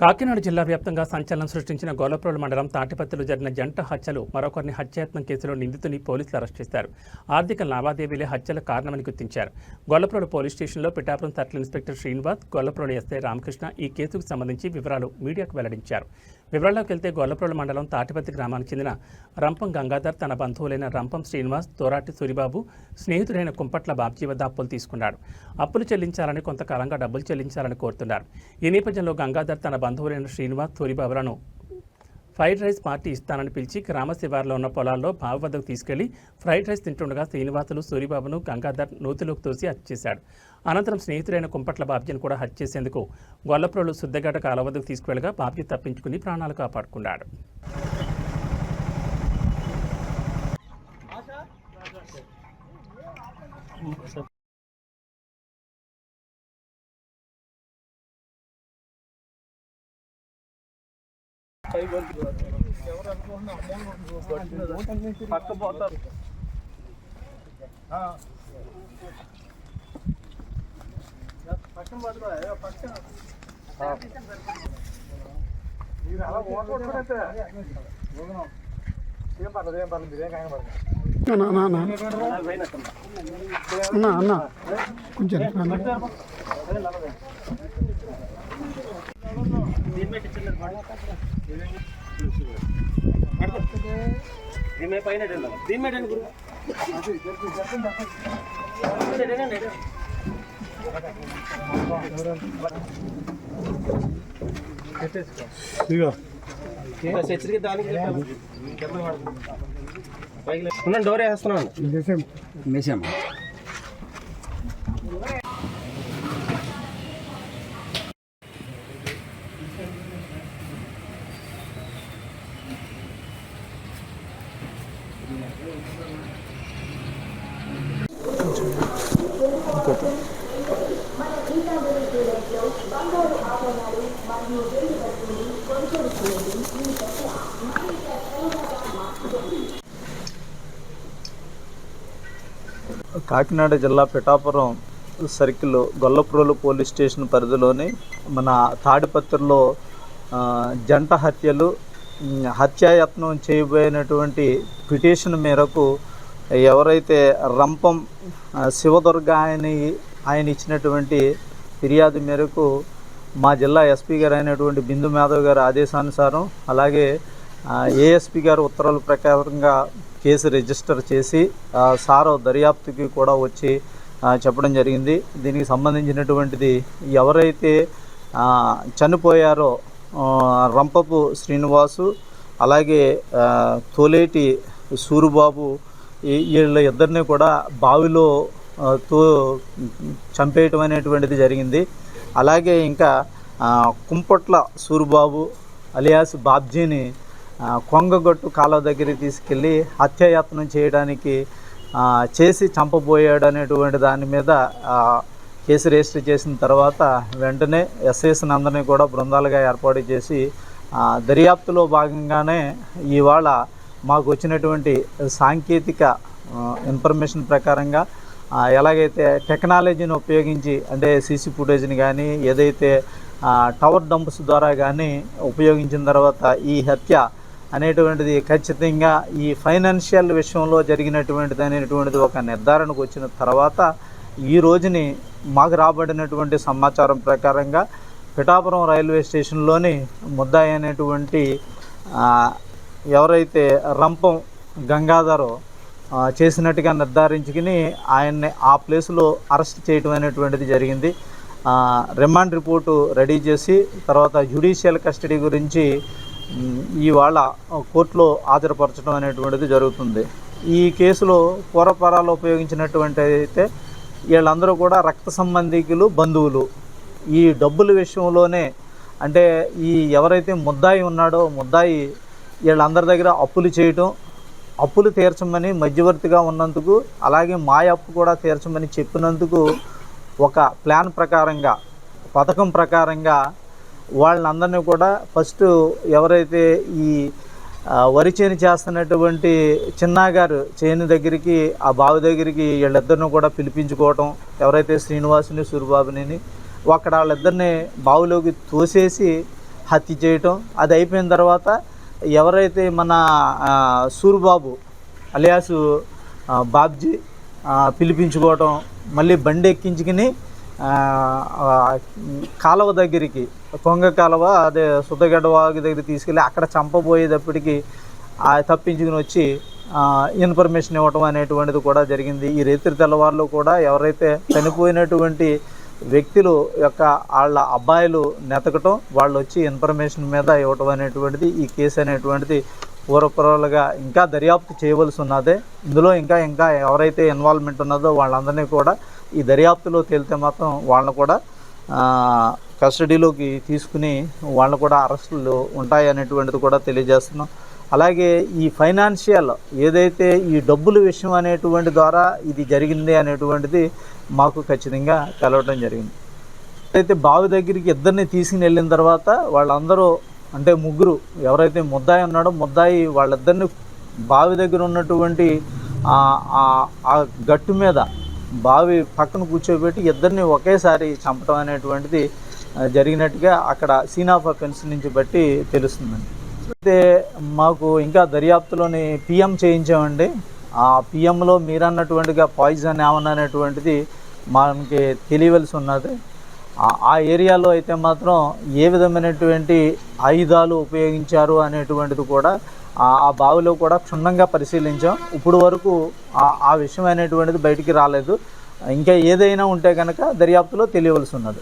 కాకినాడ జిల్లా వ్యాప్తంగా సంచలనం సృష్టించిన గోలప్రోలు మండలం తాటిపత్తిలో జరిగిన జంట హత్యలు మరొకరిని హత్యాయత్నం కేసులో నిందితుని పోలీసులు అరెస్ట్ చేశారు. ఆర్థిక లావాదేవీలే హత్యల కారణమని గుర్తించారు. గొల్లప్రోలు పోలీస్ స్టేషన్లో Pithapuram circle inspector Srinivas Gollaprolu SI Ramakrishna ఈ కేసుకు సంబంధించి వివరాలు మీడియాకు వెల్లడించారు. వివరాల్లోకి వెళ్తే గొల్లప్రోలు మండలం తాటిపత్తి గ్రామానికి చెందిన రంపం గంగాధర్ తన బంధువులైన రంపం శ్రీనివాస్ తోరాటి సూరిబాబు స్నేహితుడైన కుంపట్ల బాబ్జీ వద్ద అప్పులు తీసుకున్నాడు. అప్పులు చెల్లించాలని కొంతకాలంగా డబ్బులు చెల్లించాలని కోరుతున్నారు. ఈ నేపథ్యంలో గంగాధర్ తన బంధువులైన శ్రీనివాస్ తూరిబాబులను ఫ్రైడ్ రైస్ పార్టీ ఇస్తానని పిలిచి గ్రామ శివారులో ఉన్న పొలాల్లో బావి వద్దకు తీసుకెళ్ళి ఫ్రైడ్ రైస్ తింటుండగా శ్రీనివాసులు సూరిబాబును గంగాధర్ నూతిలోకి తోసి హత్య చేశాడు. అనంతరం స్నేహితుడైన కుంపట్ల బాబ్జీని కూడా హత్య చేసేందుకు గొల్లప్రోలు శుద్ధగడ్డ కాల వద్దకు తీసుకువెళ్ళగా బాబ్జీ తప్పించుకుని ప్రాణాలు కాపాడుకున్నాడు. పక్క పోతారు పక్కన పడుతుంది పక్కన మీరు అలా ఏం పర్లేదు ఏం పర్లేదు మీరేం. పడదు అన్న అన్న దీని పైన దీని మీద గురు? హెచ్చరిక దానికి డోర్ వేస్తున్నాను కాకినాడ జిల్లా Pithapuram circle Gollaprolu police station పరిధిలోని మన తాడిపత్రిలో జంట హత్యలు హత్యాయత్నం చేయబోయినటువంటి పిటిషన్ మేరకు ఎవరైతే రంపం శివదుర్గ ఆయన ఆయన ఇచ్చినటువంటి ఫిర్యాదు మేరకు మా జిల్లా ఎస్పీ గారు అయినటువంటి బిందు మాధవ్ గారి ఆదేశానుసారం అలాగే ఏఎస్పీ గారు ఉత్తర్వుల ప్రకారంగా కేసు రిజిస్టర్ చేసి సారో దర్యాప్తుకి కూడా వచ్చి చెప్పడం జరిగింది. దీనికి సంబంధించినటువంటిది ఎవరైతే చనిపోయారో రంపపు శ్రీనివాసు అలాగే తోలేటి సూరుబాబు వీళ్ళ ఇద్దరిని కూడా బావిలో తో చంపేయటం అనేటువంటిది జరిగింది. అలాగే ఇంకా కుంపట్ల సూరుబాబు అలియాస్ బాబ్జీని కొంగగొట్టు కాలువ దగ్గరికి తీసుకెళ్ళి హత్యాయత్నం చేయడానికి చేసి చంపబోయాడు అనేటువంటి దాని మీద కేసు రిజిస్టర్ చేసిన తర్వాత వెంటనే ఎస్ఐస్ని అందరినీ కూడా బృందాలుగా ఏర్పాటు చేసి దర్యాప్తులో భాగంగానే ఇవాళ మాకు వచ్చినటువంటి సాంకేతిక ఇన్ఫర్మేషన్ ప్రకారంగా ఎలాగైతే టెక్నాలజీని ఉపయోగించి అంటే సీసీ ఫుటేజ్ని కానీ ఏదైతే టవర్ డంప్స్ ద్వారా కానీ ఉపయోగించిన తర్వాత ఈ హత్య అనేటువంటిది ఖచ్చితంగా ఈ ఫైనాన్షియల్ విషయంలో జరిగినటువంటిది అనేటువంటిది ఒక నిర్ధారణకు వచ్చిన తర్వాత ఈ రోజుని మాకు రాబడినటువంటి సమాచారం ప్రకారంగా పిఠాపురం రైల్వే స్టేషన్లోని ముద్దాయి అనేటువంటి ఎవరైతే రంపం గంగాధరో చేసినట్టుగా నిర్ధారించుకుని ఆయన్ని ఆ ప్లేస్లో అరెస్ట్ చేయడం అనేటువంటిది జరిగింది. రిమాండ్ రిపోర్టు రెడీ చేసి తర్వాత జ్యుడిషియల్ కస్టడీ గురించి ఇవాళ కోర్టులో హాజరుపరచడం అనేటువంటిది జరుగుతుంది. ఈ కేసులో పూర్వపరాలు ఉపయోగించినటువంటి అయితే వీళ్ళందరూ కూడా రక్త సంబంధికులు బంధువులు. ఈ డబ్బుల విషయంలోనే అంటే ఈ ఎవరైతే ముద్దాయి ఉన్నాడో ముద్దాయి వీళ్ళందరి దగ్గర అప్పులు చేయటం అప్పులు తీర్చమని మధ్యవర్తిగా ఉన్నందుకు అలాగే మా అప్పు కూడా తీర్చమని చెప్పినందుకు ఒక ప్లాన్ ప్రకారంగా పథకం ప్రకారంగా వాళ్ళందరినీ కూడా ఫస్ట్ ఎవరైతే ఈ వరి చేను చేస్తున్నటువంటి చిన్నాగారు చేను దగ్గరికి ఆ బావి దగ్గరికి వీళ్ళిద్దరిని కూడా పిలిపించుకోవటం ఎవరైతే శ్రీనివాసుని సూరిబాబుని అక్కడ వాళ్ళిద్దరిని బావిలోకి తోసేసి హత్య చేయటం అది అయిపోయిన తర్వాత ఎవరైతే మన సూరిబాబు అలియాసు బాబ్జీ పిలిపించుకోవటం మళ్ళీ బండి ఎక్కించుకుని కాలువ దగ్గరికి కొంగ కాలువ అదే సుద్దగడ్డ వాగు దగ్గర తీసుకెళ్ళి అక్కడ చంపబోయేటప్పటికి ఆ తప్పించుకుని వచ్చి ఇన్ఫర్మేషన్ ఇవ్వటం అనేటువంటిది కూడా జరిగింది. ఈ రైతు తెల్లవారులు కూడా ఎవరైతే చనిపోయినటువంటి వ్యక్తులు యొక్క వాళ్ళ అబ్బాయిలు నెతకటం వాళ్ళు వచ్చి ఇన్ఫర్మేషన్ మీద ఇవ్వటం అనేటువంటిది ఈ కేసు అనేటువంటిది పూర్వపరాలుగా ఇంకా దర్యాప్తు చేయవలసి ఉన్నదే. ఇందులో ఇంకా ఇంకా ఎవరైతే ఇన్వాల్వ్మెంట్ ఉన్నదో వాళ్ళందరినీ కూడా ఈ దర్యాప్తులో తేలితే మాత్రం వాళ్ళని కూడా కస్టడీలోకి తీసుకుని వాళ్ళు కూడా అరెస్టులు ఉంటాయి అనేటువంటిది కూడా తెలియజేస్తున్నాం. అలాగే ఈ ఫైనాన్షియల్ ఏదైతే ఈ డబ్బుల విషయం అనేటువంటి ద్వారా ఇది జరిగింది అనేటువంటిది మాకు ఖచ్చితంగా తెలవడం జరిగింది. అయితే బావి దగ్గరికి ఇద్దరిని తీసుకుని వెళ్ళిన తర్వాత వాళ్ళందరూ అంటే ముగ్గురు ఎవరైతే ముద్దాయి ఉన్నాడో ముద్దాయి వాళ్ళిద్దరిని బావి దగ్గర ఉన్నటువంటి ఆ- ఆ- గట్టు మీద బావి పక్కన కూర్చోబెట్టి ఇద్దరిని ఒకేసారి చంపడం అనేటువంటిది జరిగినట్టుగా అక్కడ సీన్ ఆఫ్ అఫెన్స్ నుంచి బట్టి తెలుస్తుందండి. అయితే మాకు ఇంకా దర్యాప్తులోని పిఎం చేయించామండి. ఆ పిఎంలో మీరన్నటువంటిగా పాయిజన్ ఏమన్నా అనేటువంటిది మనకి తెలియవలసి ఉన్నది. ఆ- ఏరియాలో అయితే మాత్రం ఏ విధమైనటువంటి ఆయుధాలు ఉపయోగించారు అనేటువంటిది కూడా ఆ- బావిలో కూడా క్షుణ్ణంగా పరిశీలించాం. ఇప్పుడు వరకు ఆ- ఆ విషయం అనేటువంటిది బయటికి రాలేదు. ఇంకా ఏదైనా ఉంటే కనుక దర్యాప్తులో తెలియవలసి ఉన్నది.